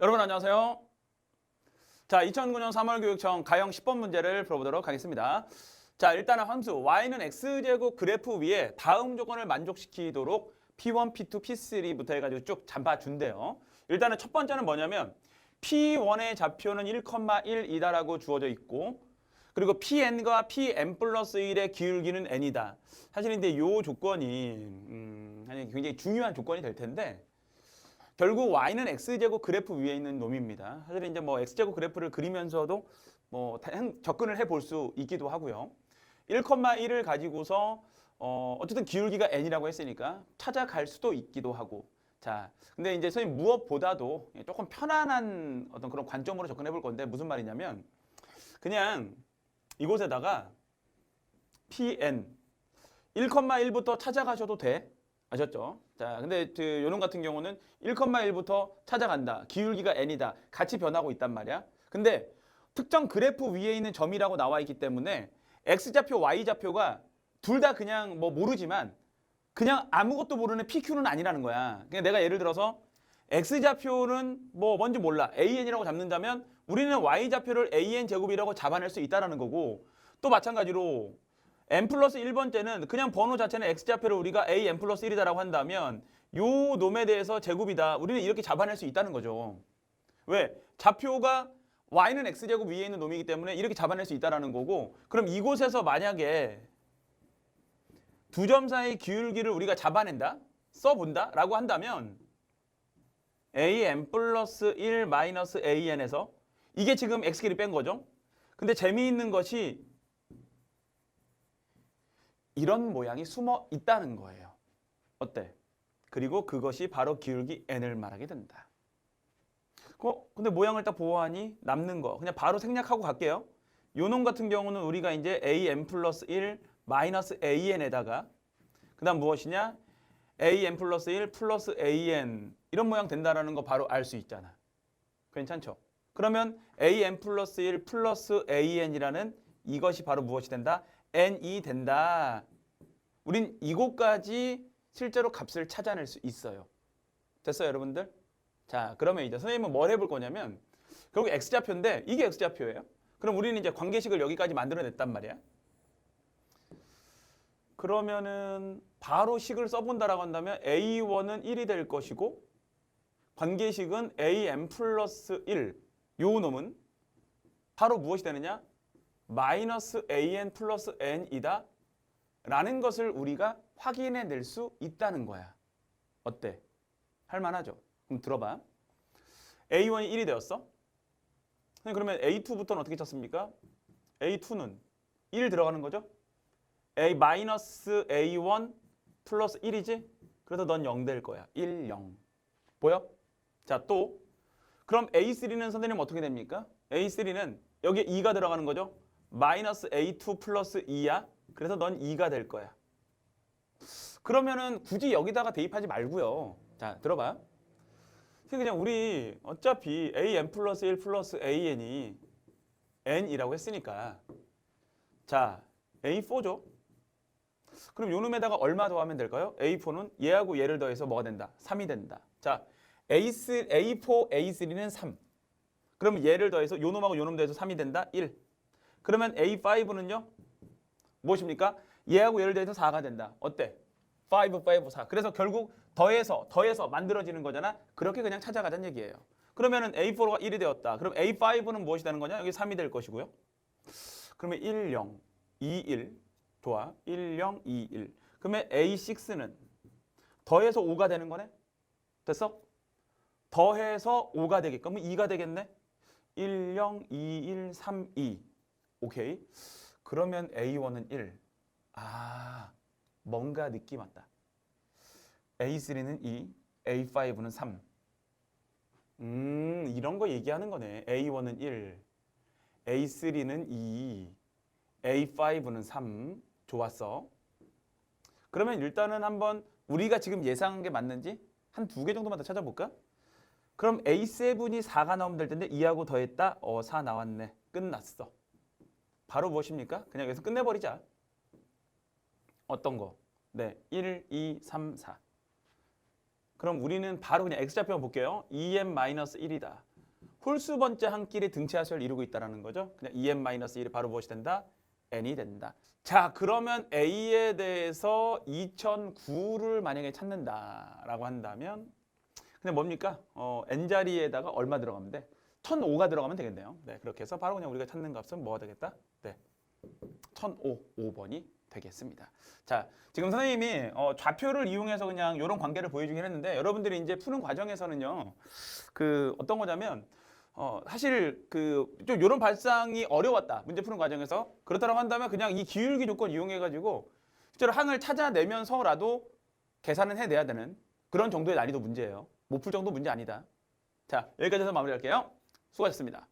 여러분 안녕하세요. 자, 2009년 3월 교육청 가형 10번 문제를 풀어보도록 하겠습니다. 자, 일단은 함수 y는 x제곱 그래프 위에 다음 조건을 만족시키도록 p1, p2, p3부터 해가지고 쭉 잡아준대요. 일단은 첫 번째는 뭐냐면 p1의 좌표는 1,1이다라고 주어져 있고 그리고 pn과 pn 플러스 1의 기울기는 n이다. 사실 근데 이 조건이 음, 굉장히 중요한 조건이 될 텐데 결국 y는 x제곱 그래프 위에 있는 놈입니다. 사실 이제 뭐 x제곱 그래프를 그리면서도 뭐 접근을 해볼 수 있기도 하고요. 1,1을 가지고서 어, 어쨌든 기울기가 n이라고 했으니까 찾아갈 수도 있기도 하고. 자, 근데 이제 선생님 무엇보다도 조금 편안한 어떤 그런 관점으로 접근해 볼 건데 무슨 말이냐면 그냥 이곳에다가 pn 1,1부터 찾아가셔도 돼. 아셨죠? 자, 근데 그 요놈 같은 경우는 1,1부터 찾아간다. 기울기가 n이다. 같이 변하고 있단 말이야. 근데 특정 그래프 위에 있는 점이라고 나와 있기 때문에 x좌표, y좌표가 둘 다 그냥 뭐 모르지만 그냥 아무것도 모르는 PQ는 아니라는 거야. 그냥 내가 예를 들어서 x좌표는 뭐 뭔지 몰라. an이라고 잡는다면 우리는 y좌표를 an 제곱이라고 잡아낼 수 있다라는 거고 또 마찬가지로 n 플러스 1번째는 그냥 번호 자체는 x좌표를 우리가 a n 플러스 1이다라고 한다면 요 놈에 대해서 제곱이다. 우리는 이렇게 잡아낼 수 있다는 거죠. 왜? 좌표가 y는 x제곱 위에 있는 놈이기 때문에 이렇게 잡아낼 수 있다라는 거고 그럼 이곳에서 만약에 두 점 사이 기울기를 우리가 잡아낸다? 써본다? 라고 한다면 an 플러스 1 마이너스 an에서 이게 지금 x끼리 뺀 거죠. 근데 재미있는 것이 이런 모양이 숨어 있다는 거예요. 어때? 그리고 그것이 바로 기울기 n을 말하게 된다. 어, 근데 모양을 딱 보아하니 남는 거 그냥 바로 생략하고 갈게요. 요놈 같은 경우는 우리가 이제 an 플러스 1 마이너스 an에다가 그 다음 무엇이냐? an 플러스 1 플러스 an 이런 모양 된다라는 거 바로 알 수 있잖아. 괜찮죠? 그러면 an 플러스 1 플러스 an이라는 이것이 바로 무엇이 된다? n이 된다. 우린 이곳까지 실제로 값을 찾아낼 수 있어요. 됐어요, 여러분들? 자, 그러면 이제 선생님은 뭘 해볼 거냐면 결국 x좌표인데 이게 x좌표예요. 그럼 우리는 이제 관계식을 여기까지 만들어냈단 말이야. 그러면은 바로 식을 써본다라고 한다면 a1은 1이 될 것이고 관계식은 am 플러스 1. 요 놈은 바로 무엇이 되느냐? 마이너스 an 플러스 n이다. 라는 것을 우리가 확인해 낼 수 있다는 거야. 어때? 할만하죠? 그럼 들어봐. A1이 1이 되었어. 그러면 A2부터는 어떻게 쳤습니까? A2는 1 들어가는 거죠? A 마이너스 A1 플러스 1이지? 그래서 넌 0 될 거야. 1, 0. 보여? 자, 또 그럼 A3는 선생님 어떻게 됩니까? A3는 여기에 2가 들어가는 거죠? 마이너스 A2 플러스 2야. 그래서 넌 2가 될 거야. 그러면은 굳이 여기다가 대입하지 말고요. 자, 들어봐. 그냥 우리 어차피 an 플러스 1 플러스 an이 n이라고 했으니까 자, a4죠. 그럼 요 놈에다가 얼마 더하면 될까요? a4는 얘하고 얘를 더해서 뭐가 된다? 3이 된다. 자, a3, a4, a3는 3. 그러면 얘를 더해서 요 놈하고 요놈 더해서 3이 된다? 1. 그러면 a5는요? 무엇입니까? 얘하고 얘를 더해서 4가 된다. 어때? 5, 5, 4. 그래서 결국 더해서 더해서 만들어지는 거잖아. 그렇게 그냥 찾아가자는 얘기예요. 그러면은 A4가 1이 되었다. 그럼 A5는 무엇이 되는 거냐? 여기 3이 될 것이고요. 그러면 1, 0, 2, 1. 좋아. 1, 0, 2, 1. 그러면 A6는 더해서 5가 되는 거네? 됐어? 더해서 5가 되게끔 그럼 2가 되겠네? 1, 0, 2, 1, 3, 2. 오케이. 그러면 A1은 1. 아, 뭔가 느낌 왔다. A3는 2, A5는 3. 음, 이런 거 얘기하는 거네. A1은 1, A3는 2, A5는 3. 좋았어. 그러면 일단은 한번 우리가 지금 예상한 게 맞는지 한 두 개 정도만 더 찾아볼까? 그럼 A7이 4가 나오면 될 텐데 2하고 더했다? 어, 4 나왔네. 끝났어. 바로 무엇입니까? 그냥 여기서 끝내버리자. 어떤 거? 네, 1, 2, 3, 4. 그럼 우리는 바로 그냥 x좌표만 볼게요. 2m-1이다. 홀수 번째 한 끼리 등차수를 이루고 있다라는 거죠. 그냥 2n-1이 바로 무엇이 된다? n이 된다. 자, 그러면 a에 대해서 2009를 만약에 찾는다라고 한다면 근데 뭡니까? 어, n 자리에다가 얼마 들어가면 돼? 1005가 들어가면 되겠네요. 네, 그렇게 해서 바로 그냥 우리가 찾는 값은 뭐가 되겠다? 네. 1005, 5번이 되겠습니다. 자, 지금 선생님이 어, 좌표를 이용해서 그냥 이런 관계를 보여주긴 했는데 여러분들이 이제 푸는 과정에서는요, 그 어떤 거냐면 어, 사실 그좀 이런 발상이 어려웠다 문제 푸는 과정에서 그렇다고 한다면 그냥 이 기울기 조건 이용해 가지고 실제로 항을 찾아내면서라도 계산은 해내야 되는 그런 정도의 난이도 문제예요. 못 풀 정도 문제 아니다. 자 여기까지 해서 마무리할게요. 수고하셨습니다.